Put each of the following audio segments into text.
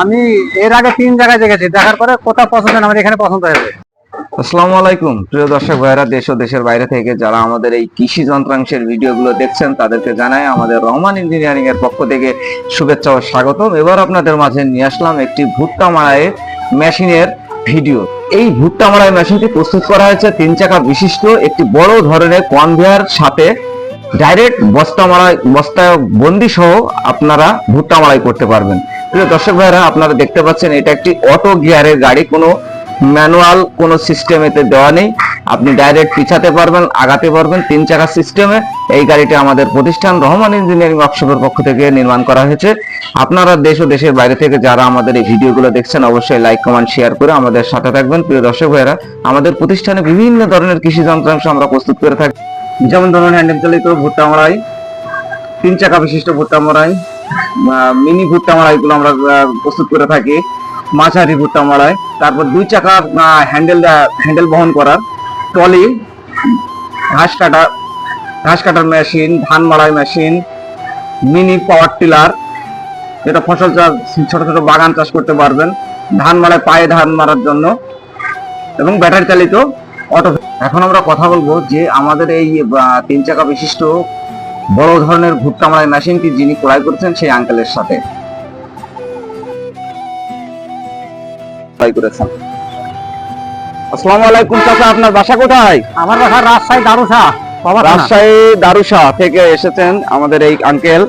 আমি এর আগে তিন জায়গায় দেখেছি, দেখার পরে কোথাও পছন্দ না আমার এখানে পছন্দ হয়েছে। আসসালামু আলাইকুম। প্রিয় দর্শক ভাইরা, দেশ ও দেশের বাইরে থেকে যারা আমাদের এই কৃষি যন্ত্রাংশের ভিডিওগুলো দেখছেন, তাদেরকে জানাই আমাদের রহমান ইঞ্জিনিয়ারিং এর পক্ষ থেকে শুভেচ্ছা ও স্বাগতম। এবার আপনাদের মাঝে নিয়ে আসলাম একটি ভুট্টা মারাই মেশিনের ভিডিও। এই ভুট্টা মারাই মেশিনটি প্রস্তুত করা হয়েছে তিন চাকা বিশিষ্ট একটি বড় ধরনের কনভেয়ার সাথে ডাইরেক্ট বস্তা মারাই বস্তা বন্দি সহ আপনারা ভুট্টা মারাই করতে পারবেন। প্রিয় দর্শক ভাইরা, আপনারা দেখতে পাচ্ছেন এটা একটি অটো গিয়ারের গাড়ি। কোনো ম্যানুয়াল কোনো সিস্টেম এতে দেওয়া নেই। আপনি ডাইরেক্ট পিছাতে পারবেন, আগাতে পারবেন তিন চাকা সিস্টেমে এই গাড়িটি আমাদের প্রতিষ্ঠান রহমান ইঞ্জিনিয়ারিং ওয়ার্কশপের পক্ষ থেকে নির্মাণ করা হয়েছে। আপনারা দেশ ও দেশের বাইরে থেকে যারা আমাদের এই ভিডিওগুলো দেখছেন, অবশ্যই লাইক কমেন্ট শেয়ার করে আমাদের সাথে থাকবেন। প্রিয় দর্শক ভাইরা, আমাদের প্রতিষ্ঠানে বিভিন্ন ধরনের কৃষি যন্ত্রাংশ আমরা প্রস্তুত করে থাকি। যেমন ধরুন হ্যান্ডেল চালিত ভুট্টা মারাই, তিন চাকা বিশিষ্ট ভুট্টা মারাই মিনি ভুট্টা মারাইগুলো আমরা প্রস্তুত করে থাকি। মাঝারি ভুট্টা মারাই তারপর দুই চাকা হ্যান্ডেল হ্যান্ডেল বহন করার টলি ঘাস কাটা, ঘাস কাটার মেশিন ধান মারাই মেশিন মিনি পাওয়ার টিলার যেটা ফসল চাষ, ছোট ছোট বাগান চাষ করতে পারবেন। ধান মারায় পায়ে ধান মারার জন্য এবং ব্যাটারি চালিত অটো এখন আমরা কথা বলব যে আমাদের এই তিন চাকা বিশিষ্ট বড় ধরনের ভুট্টা মারাই মেশিনটি যিনি ক্রয় করেছেন সেই আঙ্কেলের সাথে। করেছেন। আসসালামু আলাইকুম চাচা আপনার বাসা কোথায়? আমার বাসা রাজশাহী দারুসা রাজশাহী দারুসা থেকে এসেছেন আমাদের এই আঙ্কেল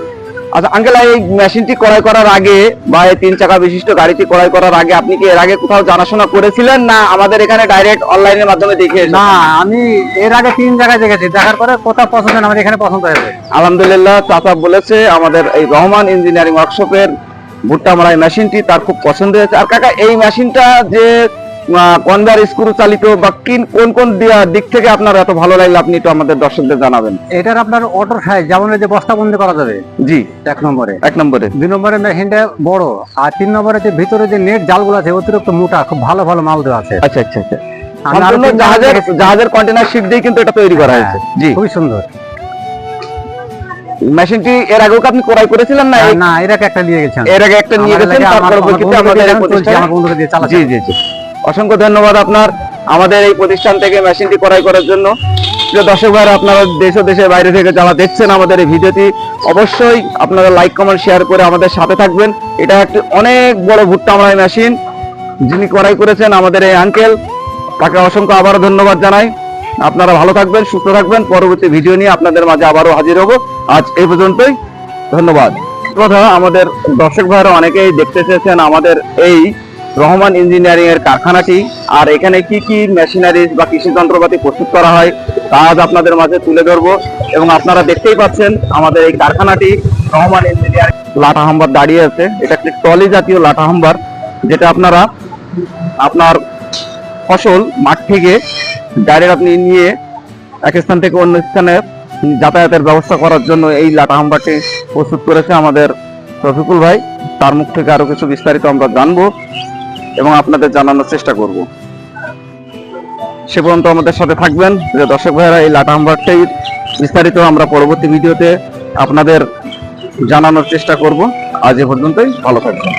আচ্ছা আঙ্কেল এই মেশিনটি ক্রয় করার আগে বা এই তিন চাকা বিশিষ্ট গাড়িটি ক্রয় করার আগে আপনি কি এর আগে কোথাও জানাশোনা করেছিলেন না আমাদের এখানে ডাইরেক্ট অনলাইনের মাধ্যমে দেখে না আমি এর আগে তিন জায়গায় দেখেছি। দেখার পরে কোথাও পছন্দ আমার এখানে পছন্দ হয়েছে। আলহামদুলিল্লাহ চাচা বলেছে আমাদের এই রহমান ইঞ্জিনিয়ারিং ওয়ার্কশপের ভুট্টা মারাই মেশিনটি তার খুব পছন্দ হয়েছে। আর কাকা এই মেশিনটা যে কনভার স্ক্রু চালিত বা কিন- কোন কোন দিক থেকে আপনার এত ভালো লাগল আপনি একটু আমাদের দর্শকদের জানাবেন? এটার আপনার অটো সাইজ যেমন যে বস্তা বন্দি করা যাবে। জি। এক নম্বরে। এক নম্বরে। দুই নম্বরে মেশিনটা বড় আর তিন নম্বরে যে ভিতরে যে নেট জালগুলো আছে অতিরিক্ত মোটা খুব ভালো ভালো মাল দেওয়া আছে। আচ্ছা আচ্ছা আচ্ছা। জাহাজের। জাহাজের কন্টেনার শিট দিয়ে কিন্তু এটা তৈরি করা হয়েছে। জি। খুবই সুন্দর। মেশিনটি এর আগেও আপনি ক্রয় করেছিলেন না না এটাকে একটা নিয়ে গেছেন এর আগে একটা নিয়ে গেছেন লাগে তার আমার- আমার পরবর্তীতে বন্ধুকে আমাদের প্রতিষ্ঠানে। জি জি জি। অসংখ্য ধন্যবাদ আপনার আমাদের এই প্রতিষ্ঠান থেকে মেশিনটি ক্রয় করার জন্য। দর্শক ভাইরা, আপনারা দেশ দেশের বাইরে থেকে যারা দেখছেন আমাদের এই ভিডিওটি, অবশ্যই আপনারা লাইক, কমেন্ট, শেয়ার করে আমাদের সাথে থাকবেন। এটা একটি অনেক বড় ভুট্টা মারাই মেশিন যিনি ক্রয় করেছেন আমাদের এই আঙ্কেল তাকে অসংখ্য আবারও ধন্যবাদ জানাই। আপনারা ভালো থাকবেন, সুস্থ থাকবেন। পরবর্তী ভিডিও নিয়ে আপনাদের মাঝে আবারও হাজির হব। আজ এই পর্যন্তই। ধন্যবাদ। কথা, আমাদের দর্শক ভাইরা, অনেকেই দেখতে চেয়েছেন আমাদের এই রহমান ইঞ্জিনিয়ারিং এর কারখানাটি। আর এখানে কি কি মেশিনারিজ বা কৃষি যন্ত্রপাতি প্রস্তুত করা হয়, তা আজ আপনাদের মাঝে তুলে ধরবো। এবং আপনারা দেখতেই পাচ্ছেন আমাদের এই কারখানাটি রহমান ইঞ্জিনিয়ারিং লাটা হাম্বার দাঁড়িয়ে আছে। এটা একটি টলি জাতীয় লাটা হাম্বার, যেটা আপনারা আপনার ফসল মাঠ থেকে ডাইরেক্ট আপনি নিয়ে এক স্থান থেকে অন্য স্থানে যাতায়াতের ব্যবস্থা করার জন্য এই লাটা হাম্বারটি প্রস্তুত করেছে আমাদের রফিকুল ভাই। তার মুখ থেকে আরও কিছু বিস্তারিত আমরা জানব। এবং আপনাদের জানানোর চেষ্টা করব। সে পর্যন্ত আমাদের সাথে থাকবেন। যে দর্শক ভাইয়েরা, এই লাটা হাম্বারটাই বিস্তারিত আমরা পরবর্তী ভিডিওতে আপনাদের জানানোর চেষ্টা করব। আজ এ পর্যন্তই, ভালো থাকবেন।